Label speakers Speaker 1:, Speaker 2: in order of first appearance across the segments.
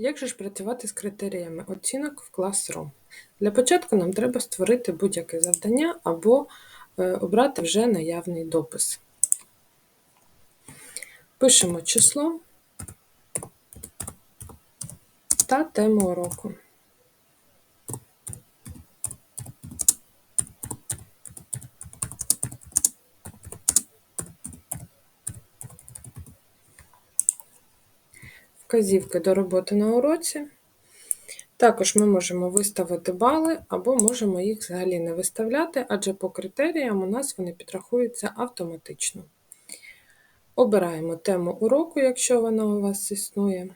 Speaker 1: Як же ж працювати з критеріями оцінок в Classroom? Для початку нам треба створити будь-яке завдання або е, обрати вже наявний допис. Пишемо число та тему уроку. Вказівки до роботи на уроці. Також ми можемо виставити бали або можемо їх взагалі не виставляти, адже по критеріям у нас вони підрахуються автоматично. Обираємо тему уроку, якщо вона у вас існує,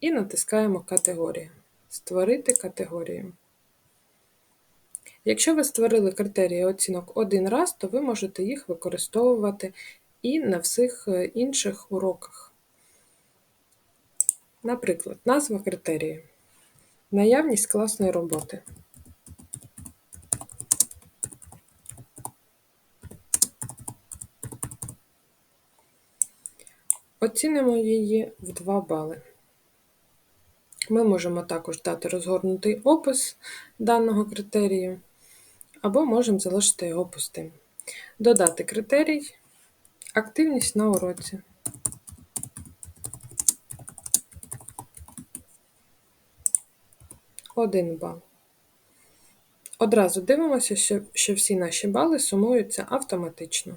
Speaker 1: і натискаємо Категорія. Створити категорію. Якщо ви створили критерії оцінок один раз, то ви можете їх використовувати і на всіх е, інших уроках. Наприклад, назва критерію. Наявність класної роботи. Оцінимо її в 2 бали. Ми можемо також дати розгорнутий опис даного критерію, або можемо залишити його пустим. Додати критерій, активність на уроці. 1 бал. Одразу дивимося, що, що всі наші бали сумуються автоматично.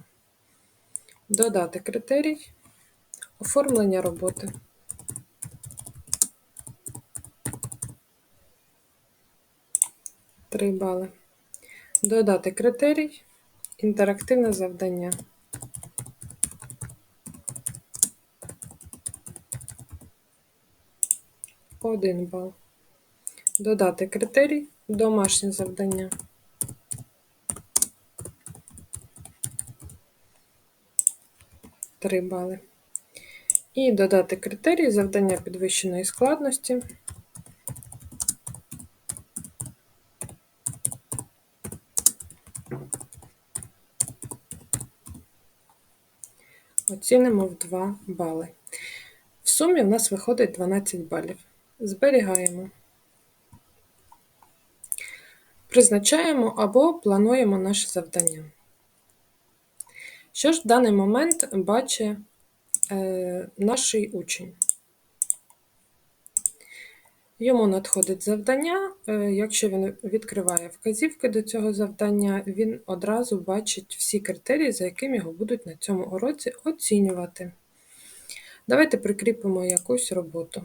Speaker 1: Додати критерій, оформлення роботи. Три бали. Додати критерій, інтерактивне завдання. Один бал. Додати критерій домашнє завдання. Три бали. І додати критерій завдання підвищеної складності. Оцінимо в 2 бали. В сумі в нас виходить 12 балів. Зберігаємо. Призначаємо або плануємо наше завдання. Що ж в даний момент бачить е, наш учень? Йому надходить завдання, е, якщо він відкриває вказівки до цього завдання, він одразу бачить всі критерії, за якими його будуть на цьому уроці оцінювати. Давайте прикріпимо якусь роботу.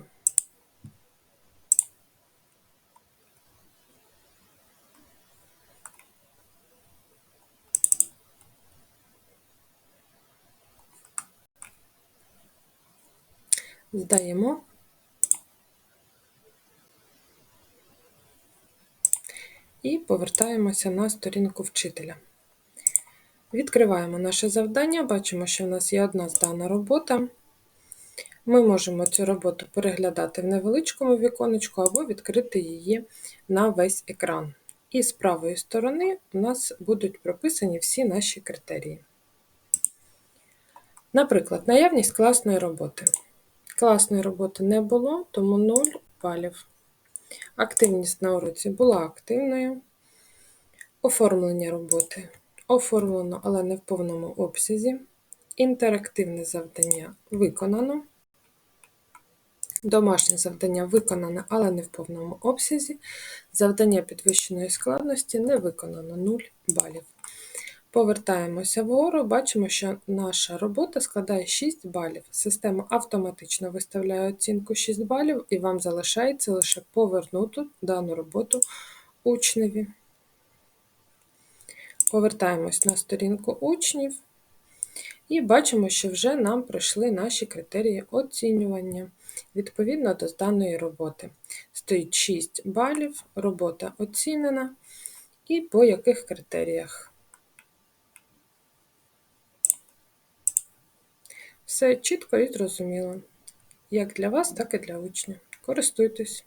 Speaker 1: Здаємо. І повертаємося на сторінку вчителя. Відкриваємо наше завдання, бачимо, що в нас є одна здана робота. Ми можемо цю роботу переглядати в невеличкому віконечку або відкрити її на весь екран. І з правої сторони у нас будуть прописані всі наші критерії. Наприклад, наявність класної роботи. Класної роботи не було, тому 0 балів. Активність на уроці була активною. Оформлення роботи оформлено, але не в повному обсязі. Інтерактивне завдання виконано. Домашнє завдання виконане, але не в повному обсязі. Завдання підвищеної складності не виконано 0 балів. Повертаємося вгору, бачимо, що наша робота складає 6 балів. Система автоматично виставляє оцінку 6 балів, і вам залишається лише повернути дану роботу учневі. Повертаємось на сторінку учнів і бачимо, що вже нам прийшли наші критерії оцінювання відповідно до даної роботи. Стоїть 6 балів, робота оцінена, і по яких критеріях. Все чітко і зрозуміло, як для вас, так і для учня. Користуйтесь!